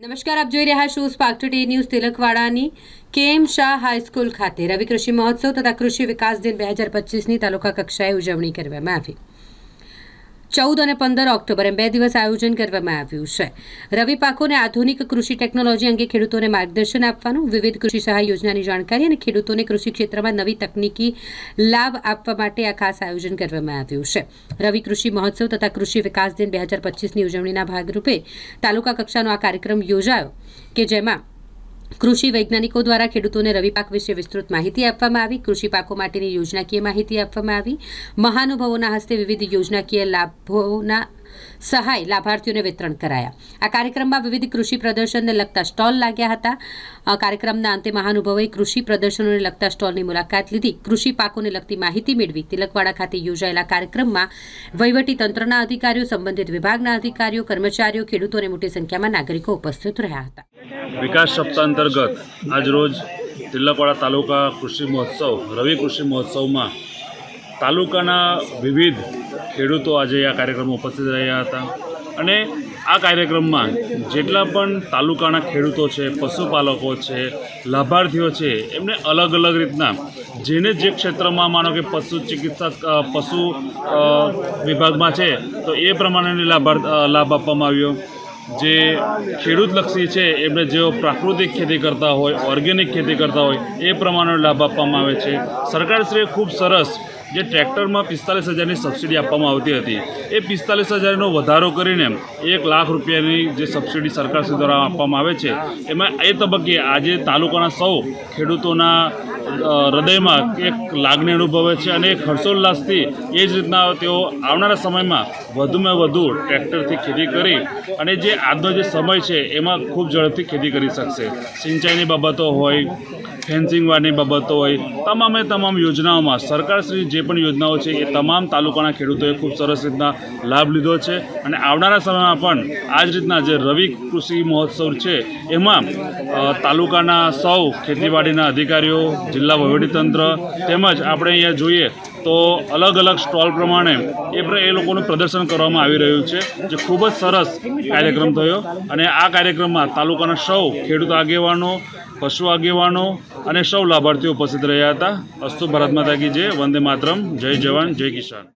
નમસ્કાર, આપ જોઈ રહ્યા છો સ્પાર્ક ટુડે ન્યૂઝ તિલકવાડાની. કેમ શાહ હાઈસ્કૂલ ખાતે રવિ કૃષિ મહોત્સવ તથા કૃષિ વિકાસ દિન બે હજાર પચીસની તાલુકા કક્ષાએ ઉજવણી કરવામાં આવી. ચૌદ અને પંદર ઓક્ટોબર એમ બે દિવસ આયોજન કરવામાં આવ્યું છે. રવિ પાકોને આધુનિક કૃષિ ટેકનોલોજી અંગે ખેડૂતોને માર્ગદર્શન આપવાનું, વિવિધ કૃષિ સહાય યોજનાની જાણકારી અને ખેડૂતોને કૃષિ ક્ષેત્રમાં નવી તકનીકી લાભ આપવા માટે આ ખાસ આયોજન કરવામાં આવ્યું છે. રવિ કૃષિ મહોત્સવ તથા કૃષિ વિકાસ દિન બે હજાર પચીસની ઉજવણીના ભાગરૂપે તાલુકા કક્ષાનો આ કાર્યક્રમ યોજાયો, કે જેમાં કૃષિ વૈજ્ઞાનિકો દ્વારા ખેડૂતોને રવિ પાક વિશે વિસ્તૃત માહિતી આપવામાં આવી. કૃષિ પાકો માટેની યોજનાકીય માહિતી આપવામાં આવી. મહાનુભાવોના હસ્તે વિવિધ યોજનાકીય લાભોના સહાય લાભાર્થીઓને વિતરણ કરાયા. આ કાર્યક્રમમાં વિવિધ કૃષિ પ્રદર્શનને લગતા સ્ટોલ લાગ્યા હતા. કાર્યક્રમના અંતે મહાનુભાવોએ કૃષિ પ્રદર્શનોને લગતા સ્ટોલની મુલાકાત લીધી. કૃષિ પાકોને લગતી માહિતી મેળવી. તિલકવાડા ખાતે યોજાયેલા કાર્યક્રમમાં વહીવટી તંત્રના અધિકારીઓ, સંબંધિત વિભાગના અધિકારીઓ, કર્મચારીઓ, ખેડૂતો અને મોટી સંખ્યામાં નાગરિકો ઉપસ્થિત રહ્યા હતા. વિકાસ સપ્તાહ અંતર્ગત આજરોજ તિલકવાડા તાલુકા કૃષિ મહોત્સવ, રવિ કૃષિ મહોત્સવમાં તાલુકાના વિવિધ ખેડૂતો આજે આ કાર્યક્રમમાં ઉપસ્થિત રહ્યા હતા. અને આ કાર્યક્રમમાં જેટલા પણ તાલુકાના ખેડૂતો છે, પશુપાલકો છે, લાભાર્થીઓ છે, એમને અલગ અલગ રીતના જેને જે ક્ષેત્રમાં માનો કે પશુ ચિકિત્સક પશુ વિભાગમાં છે, તો એ પ્રમાણેની લાભાર્થ લાભ આપવામાં આવ્યો. જે ખેડૂતલક્ષી છે, એમને જેઓ પ્રાકૃતિક ખેતી કરતા હોય, ઓર્ગેનિક ખેતી કરતા હોય, એ પ્રમાણેનો લાભ આપવામાં આવે છે. સરકારશ્રીએ ખૂબ સરસ જે ટ્રેક્ટરમાં પિસ્તાલીસ હજારની સબસિડી આપવામાં આવતી હતી, એ પિસ્તાલીસ હજારનો વધારો કરીને એક લાખ રૂપિયાની જે સબસિડી સરકારશ્રી દ્વારા આપવામાં આવે છે, એમાં એ તબક્કે આજે તાલુકાના સૌ ખેડૂતોના હૃદયમાં એક લાગણી અનુભવે છે અને એક હર્ષોલ્લાસથી એ જ રીતના તેઓ આવનારા સમયમાં વધુમાં વધુ ટ્રેક્ટરથી ખેતી કરી અને જે આજનો જે સમય છે, એમાં ખૂબ ઝડપથી ખેતી કરી શકશે. સિંચાઈની બાબતો હોય ફેન્સિંગવાળની બાબતો હોય, તમામે તમામ યોજનાઓમાં સરકારશ્રી જે પણ યોજનાઓ છે એ તમામ તાલુકાના ખેડૂતોએ ખૂબ સરસ રીતના લાભ લીધો છે. અને આવનારા સમયમાં પણ આ જ રીતના જે રવિ કૃષિ મહોત્સવ છે, એમાં તાલુકાના સૌ ખેતીવાડીના અધિકારીઓ, જિલ્લા વહીવટીતંત્ર તેમજ આપણે અહીંયા જોઈએ તો અલગ અલગ સ્ટોલ પ્રમાણે એ એ લોકોનું પ્રદર્શન કરવામાં આવી રહ્યું છે, જે ખૂબ જ સરસ કાર્યક્રમ થયો. અને આ કાર્યક્રમમાં તાલુકાના સૌ ખેડૂત આગેવાનો, પશુ આગેવાનો અને સૌ લાભાર્થીઓ ઉપસ્થિત રહ્યા હતા. અસ્તુ ભારત માતા કી વંદે માતરમ, જય જવાન, જય કિસાન.